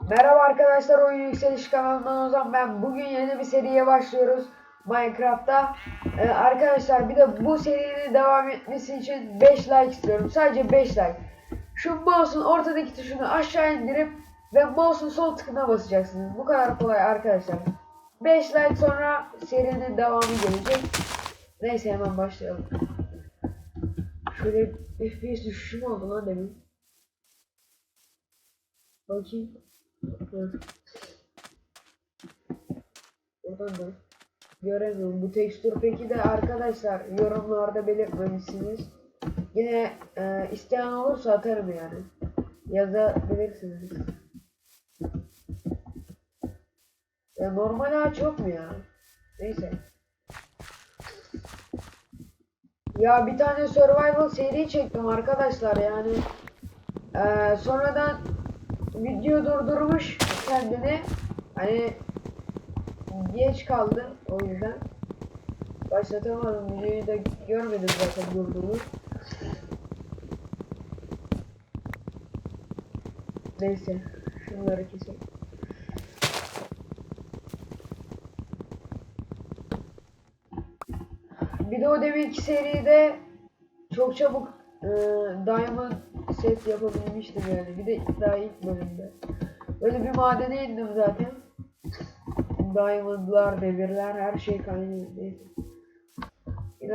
Merhaba arkadaşlar Oyun Yükseliş kanalından Ozan ben. Bugün yeni bir seriye başlıyoruz Minecraft'ta. Ee, arkadaşlar bir de bu serinin devam etmesi için 5 like istiyorum. Sadece 5 like. Şu mouse'un ortadaki tuşunu aşağı indirip ve mouse'un sol tıkına basacaksınız. Bu kadar kolay arkadaşlar. 5 like sonra serinin devamı gelecek. Neyse hemen başlayalım. Şöyle FPS düşüşü mü oldu lan demin? Bakayım. Hı. Oradan da göremiyorum. Bu tekstür peki de arkadaşlar yorumlarda belirtmemişsiniz. Yine e, isteyen olursa atarım yani. Yazabilirsiniz. Ya normal ağaç yok mu ya? Neyse. Ya bir tane survival seri çektim arkadaşlar yani. Ee, sonradan video durdurmuş kendini. Hani geç kaldı o yüzden. Başlatamadım videoyu da görmedim zaten durduğunu. Neyse şunları keselim. Bir de o deminki seride çok çabuk e, diamond set yapabilmiştim yani. Bir de daha ilk bölümde. Böyle bir madene indim zaten. Diamondlar, demirler, her şey kaynıyor. Neyse. İn.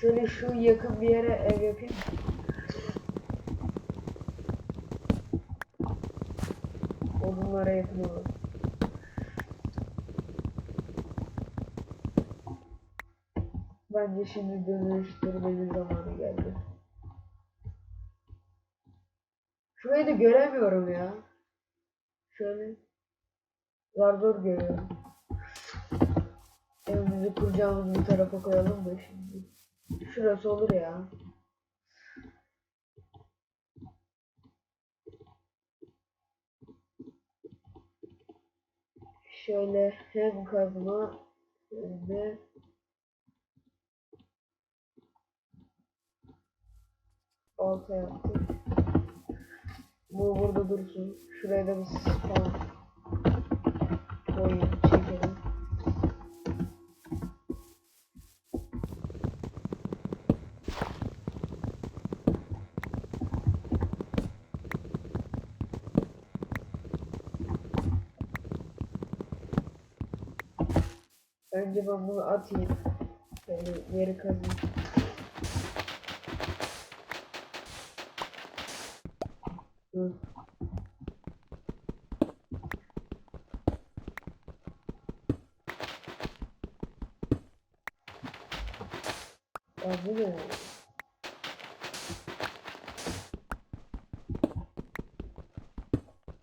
Şöyle şu yakın bir yere ev yapayım. Odunlara yakın olur. Bence şimdi dönüştürmenin zamanı geldi. Şurayı da göremiyorum ya. Şöyle. Zar zor görüyorum. Evimizi kuracağımız bir tarafa koyalım da şimdi. Şurası olur ya. Şöyle hem kazma hem de Alta yaptık. Bu burada dursun. Şuraya da bir spawn koyayım, çekelim. Önce ben bunu atayım. Şöyle yeri kazayım. Hı. Ya bu ne?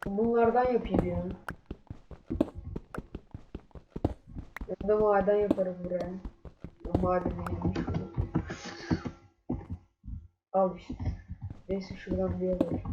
Bunlardan yapayım ya. De maden yaparım buraya. Bu madeni yemiş. Al işte. Neyse şuradan bir yere.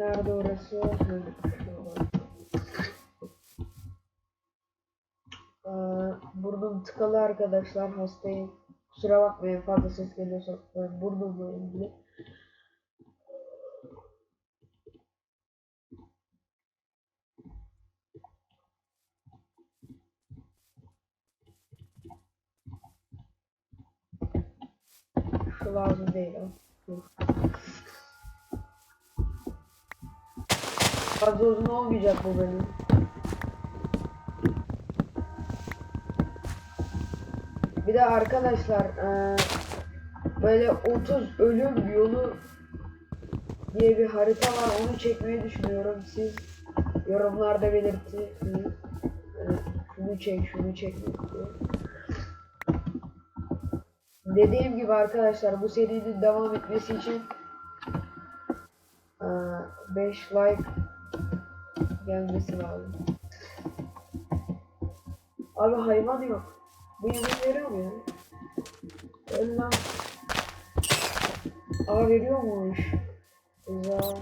Nerede orası? Burnum tıkalı arkadaşlar hastayım. Kusura bakmayın fazla ses geliyorsa ben burnumla ilgili. Şu lazım değil. Dur. Fazla uzun olmayacak bu bölüm. Bir de arkadaşlar eee, böyle 30 ölüm yolu diye bir harita var onu çekmeyi düşünüyorum siz yorumlarda belirtiniz Ee, şunu çek şunu çek. Dediğim gibi arkadaşlar bu serinin devam etmesi için 5 like gelmesi lazım. Abi hayvan yok. Bu yemek veriyor mu ya? Öl lan. Aa veriyormuş. Güzel.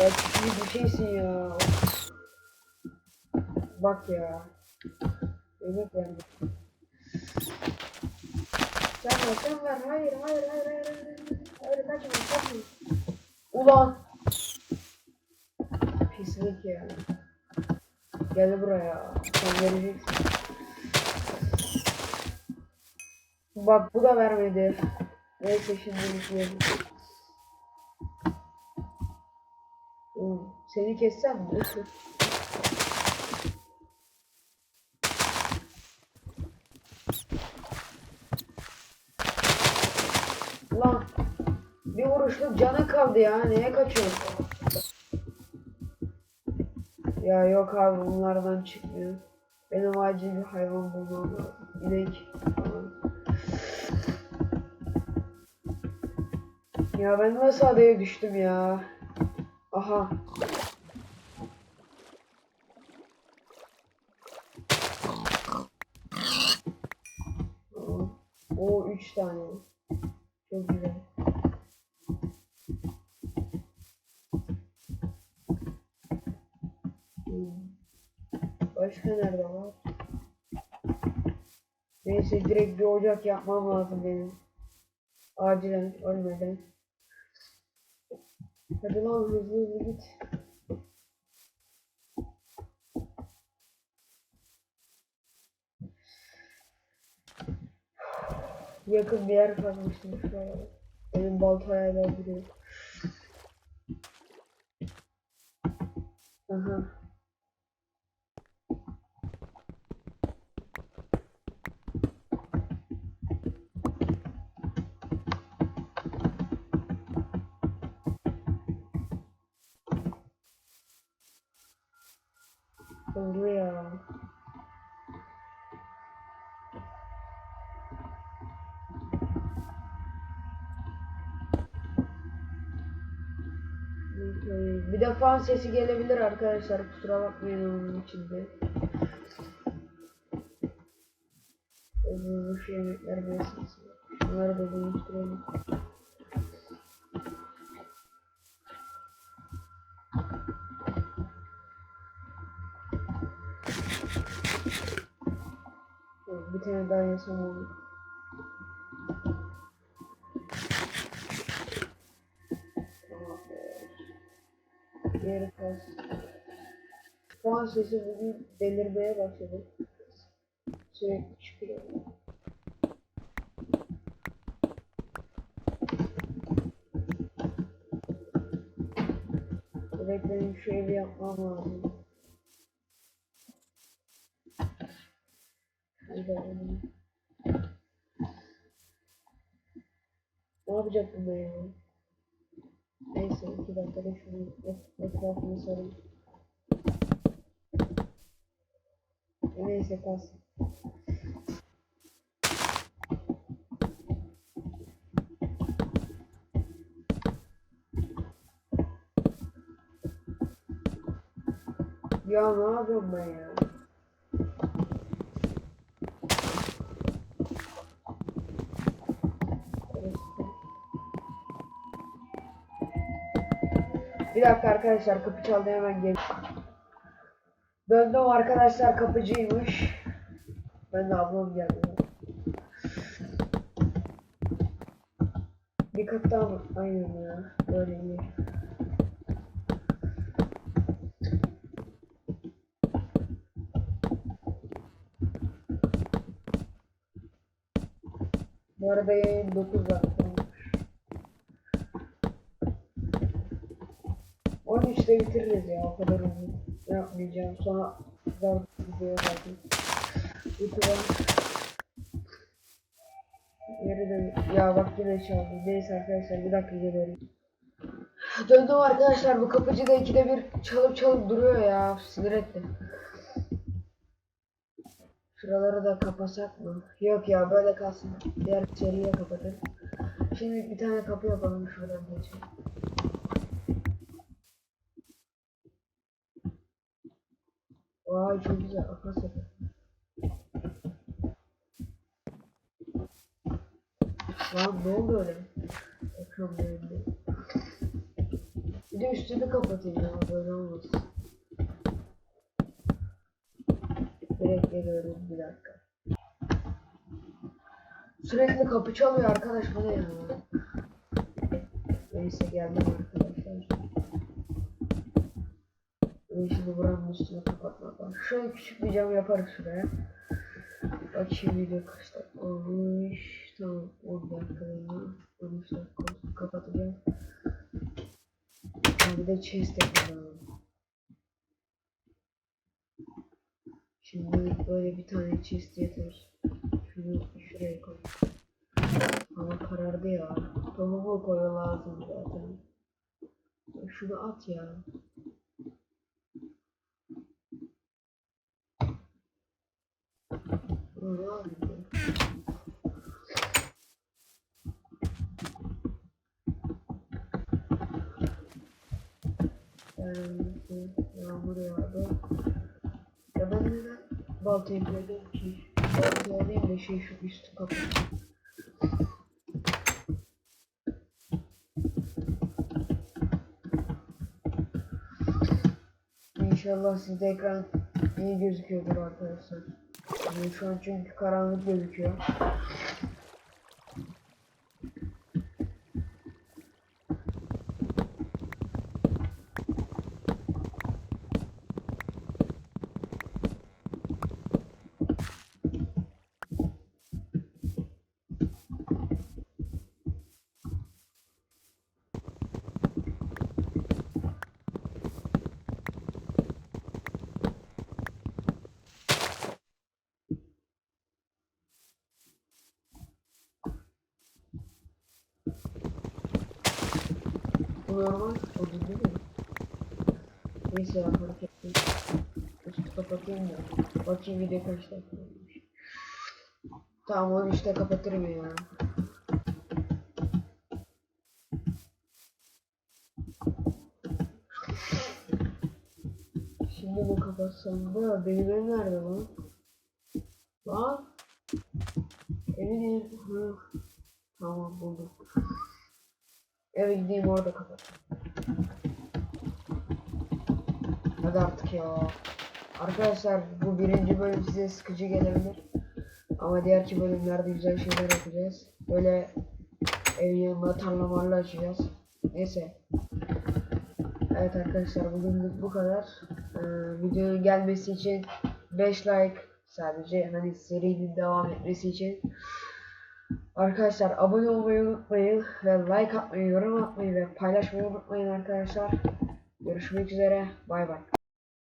Ya iyi bir şeysin ya. Bak ya. Yemek verdi. Sen ver, sen ver. Hayır, hayır, hayır, hayır. Hayır, hayır kaçma, kaçma. Ulan. Ya. Gel buraya. Sen vereceksin. Bak bu da vermedi. Neyse şimdi izleyelim. Seni kessem mi? Lan bir vuruşluk canı kaldı ya. Neye kaçıyorsun? Ya yok abi bunlardan çıkmıyor. Benim acil bir hayvan bulmam lazım. İnek falan. Ya ben nasıl adaya düştüm ya? Aha. O üç tane. Çok güzel. Başka nerede var? Neyse direkt bir ocak yapmam lazım benim. Acilen ölmeden. Hadi lan hızlı hızlı git. Yakın bir yer kazmıştım şu an. Benim baltaya da duruyor. Aha. De fan sesi gelebilir arkadaşlar. Kusura bakmayın onun içinde. Hızlı şu yemekler. Bunları da. Evet, Bir tane daha yasam olur. Diğeri kalsın. Puan sesi bugün delirmeye başladı. Sürekli çıkıyor. Direkt benim şu evi yapmam lazım. Ne yapacaktım ben ya? Neyse iki dakikada şunu et- etrafını sarayım. Neyse kalsın. Ya ne yapıyorum ben ya? Dakika arkadaşlar kapı çaldı hemen gel. Döndüm arkadaşlar kapıcıymış. Ben de ablam geldi. Bir kat daha mı? Aynen ya. Böyle iyi. Bu arada yayın 9 dakika olmuş. 13'te bitiririz ya o kadar uzun yapmayacağım. Sonra güzel videoya bakayım. YouTube'a Yeri ya bak yine çaldı. Neyse arkadaşlar bir dakika geliyorum. Döndüm arkadaşlar bu kapıcı da ikide bir çalıp çalıp duruyor ya. Sinir etti. Şuraları da kapasak mı? Yok ya böyle kalsın. Diğer seriye kapatır. Şimdi bir tane kapı yapalım şuradan geçelim. Ay çok güzel. Nasıl yapayım? Lan ne oldu öyle? Ekran verildi. Şey? Bir de üstünü kapatayım ya böyle olmasın. Direkt geliyorum bir dakika. Sürekli kapı çalıyor arkadaş bana ya. Neyse geldim arkadaşlar. Şimdi buranın üstünü kapatmak var. Şöyle küçük bir cam yaparız şuraya. Bakayım video kaç dakika olmuş. Tamam 10 dakika oldu. 13 dakika olsun kapatacağım. Bir de chest yapalım. Şimdi böyle bir tane chest yeter. Şunu şuraya koy. Hava karardı ya. Tohumu koy lazım zaten. Şunu at ya. Bunu ne yapayım? Yani yağmur yağdı. Ya ben neden baltayı koydum ki? Baltayı alayım da şey şu üstü kapatayım. İnşallah sizde ekran iyi gözüküyordur arkadaşlar. Şu an çünkü karanlık gözüküyor. Normal. O değil mi? Neyse ya fark ettim. Üstü kapatayım da. Bakayım video kaç dakika olmuş. Tamam onu işte kapatırım ya. Şimdi mi kapatsam da benim ev nerede lan? Lan? Evi Hı. Tamam buldum. Eve gideyim orada kapat. Hadi artık ya. Arkadaşlar bu birinci bölüm size sıkıcı gelebilir. Ama diğer iki bölümlerde güzel şeyler yapacağız. Böyle evin yanında tarla marla açacağız. Neyse. Evet arkadaşlar bugünlük bu kadar. Ee, videonun gelmesi için 5 like sadece hani serinin devam etmesi için. Arkadaşlar abone olmayı unutmayın ve like atmayı, yorum atmayı ve paylaşmayı unutmayın arkadaşlar. Görüşmek üzere. Bay bay.